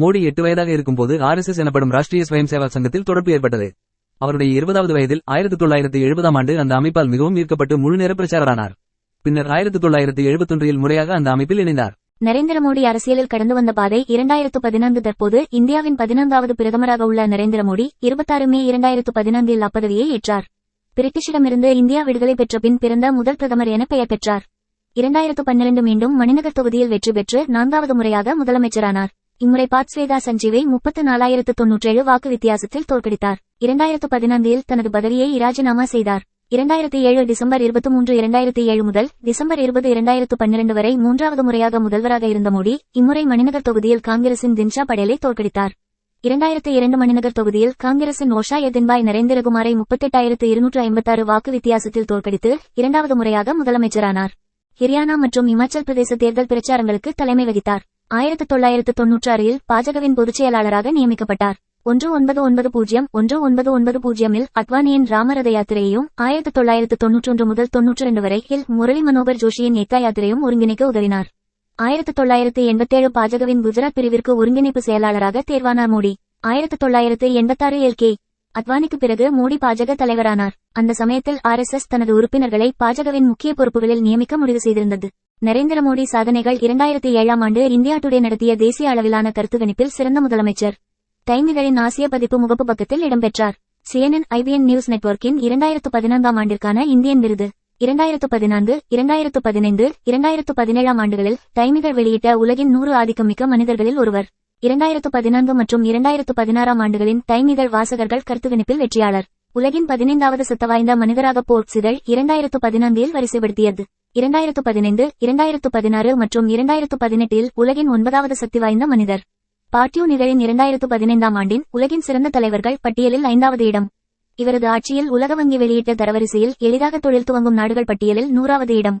மோடி எட்டு வயதாக இருக்கும்போது ஆர்எஸ்எஸ் எனப்படும் ராஷ்டிரிய ஸ்வயம் சேவா சங்கத்தில் தொடர்பு ஏற்பட்டது. அவருடைய இருபதாவது வயதில் ஆயிரத்தி தொள்ளாயிரத்தி எழுபதாம் ஆண்டு அந்த அமைப்பால் மிகவும் ஈர்க்கப்பட்டு முழுநேர பிரச்சாரரானார். பின்னர் ஆயிரத்தி தொள்ளாயிரத்தி எழுபத்தொன்றில் முறையாக அந்த அமைப்பில் இணைந்தார். நரேந்திர மோடி அரசியலில் கடந்து வந்த பாதை இரண்டாயிரத்து பதினான்கு தற்போது இந்தியாவின் பதினான்காவது பிரதமராக உள்ள நரேந்திர மோடி இருபத்தாறு மே இரண்டாயிரத்து பதினான்கில் அப்பதவியை ஏற்றார். பிரிட்டிஷிடமிருந்து இந்தியா விடுதலை பெற்ற பின் பிறந்த முதல் பிரதமர் என பெயர் பெற்றார். இரண்டாயிரத்து பன்னிரண்டு மீண்டும் மணிநகர் தொகுதியில் வெற்றி பெற்று நான்காவது முறையாக முதலமைச்சரானார். இம்முறை பாட்ஸ்வேதா சஞ்சீவை முப்பத்து நாலாயிரத்து தொன்னூற்றேழு வாக்கு வித்தியாசத்தில் தோற்கடித்தார். இரண்டாயிரத்து பதினான்கில் தனது பதவியை இராஜினாமா செய்தார். இரண்டாயிரத்தி ஏழு டிசம்பர் இருபத்தி மூன்று இரண்டாயிரத்தி ஏழு முதல் டிசம்பர் இருபது இரண்டாயிரத்து பன்னிரண்டு வரை மூன்றாவது முறையாக முதல்வராக இருந்த மோடி இம்முறை மணிநகர் தொகுதியில் காங்கிரசின் தின்ஷா படேலை தோற்கடித்தார். இரண்டாயிரத்து இரண்டு மணிநகர் தொகுதியில் காங்கிரசின் ஓஷா எதின்பாய் நரேந்திரகுமாரை முப்பத்தெட்டாயிரத்து இருநூற்று ஐம்பத்தாறு வாக்கு வித்தியாசத்தில் தோற்கடித்து இரண்டாவது முறையாக முதலமைச்சரானார். ஹரியானா மற்றும் இமாச்சல் பிரதேச தேர்தல் பிரச்சாரங்களுக்கு தலைமை வகித்தார். ஆயிரத்து தொள்ளாயிரத்து தொன்னூற்றி ஆறில் பாஜகவின் பொதுச் செயலாளராக நியமிக்கப்பட்டார். ஒன்று ஒன்பது ஒன்பது பூஜ்ஜியம் ஒன்று ஒன்பது ஒன்பது பூஜ்ஜியமில் அத்வானியின் ராமரத யாத்திரையையும் ஆயிரத்து தொள்ளாயிரத்து தொன்னூற்றொன்று முதல் தொன்னூற்றி ரெண்டு வரை ஹில் முரளி மனோகர் ஜோஷியின் ஏக்கா யாத்திரையும் ஒருங்கிணைக்க உதவினார். ஆயிரத்து தொள்ளாயிரத்து எண்பத்தேழு பாஜகவின் குஜராத் பிரிவிற்கு ஒருங்கிணைப்பு செயலாளராக தேர்வானார் மோடி. ஆயிரத்து தொள்ளாயிரத்து எண்பத்தாறு எல். கே. அத்வானிக்கு பிறகு மோடி பாஜக தலைவரானார். அந்த சமயத்தில் ஆர்எஸ்எஸ் தனது உறுப்பினர்களை பாஜகவின் முக்கிய பொறுப்புகளில் நியமிக்க முடிவு செய்திருந்தது. நரேந்திர மோடி சாதனைகள் இரண்டாயிரத்தி ஏழாம் ஆண்டு இந்தியா டுடே நடத்திய தேசிய அளவிலான கருத்து கணிப்பில் சிறந்த முதலமைச்சர். டைமிகளின் ஆசிய பதிப்பு முகப்பு பக்கத்தில் இடம்பெற்றார். சிஎன்என் ஐபிஎன் நியூஸ் நெட்வொர்க்கின் இரண்டாயிரத்து பதினான்காம் ஆண்டிற்கான இந்தியன் விருது. இரண்டாயிரத்து பதினான்கு இரண்டாயிரத்து பதினைந்து இரண்டாயிரத்து பதினேழாம் ஆண்டுகளில் டைமிகள் வெளியிட்ட உலகின் நூறு ஆதிக்கமிக்க மனிதர்களில் ஒருவர். இரண்டாயிரத்து பதினான்கு மற்றும் இரண்டாயிரத்து பதினாறாம் ஆண்டுகளின் டைமிகள் வாசகர்கள் கருத்துகணிப்பில் வெற்றியாளர். உலகின் பதினைந்தாவது சத்த வாய்ந்த மனிதராக போர்ட்ஸ் இதழ் இரண்டாயிரத்து பதினான்கில் வரிசைப்படுத்தியது. இரண்டாயிரத்து பதினைந்து இரண்டாயிரத்து பதினாறு மற்றும் இரண்டாயிரத்து பதினெட்டில் உலகின் ஒன்பதாவது சக்தி வாய்ந்த மனிதர். பார்ட்டியூ நிகழின் இரண்டாயிரத்து பதினைந்தாம் ஆண்டின் உலகின் சிறந்த தலைவர்கள் பட்டியலில் ஐந்தாவது இடம். இவரது ஆட்சியில் உலக வங்கி வெளியிட்ட தரவரிசையில் எளிதாக தொழில் துவங்கும் நாடுகள் பட்டியலில் நூறாவது இடம்.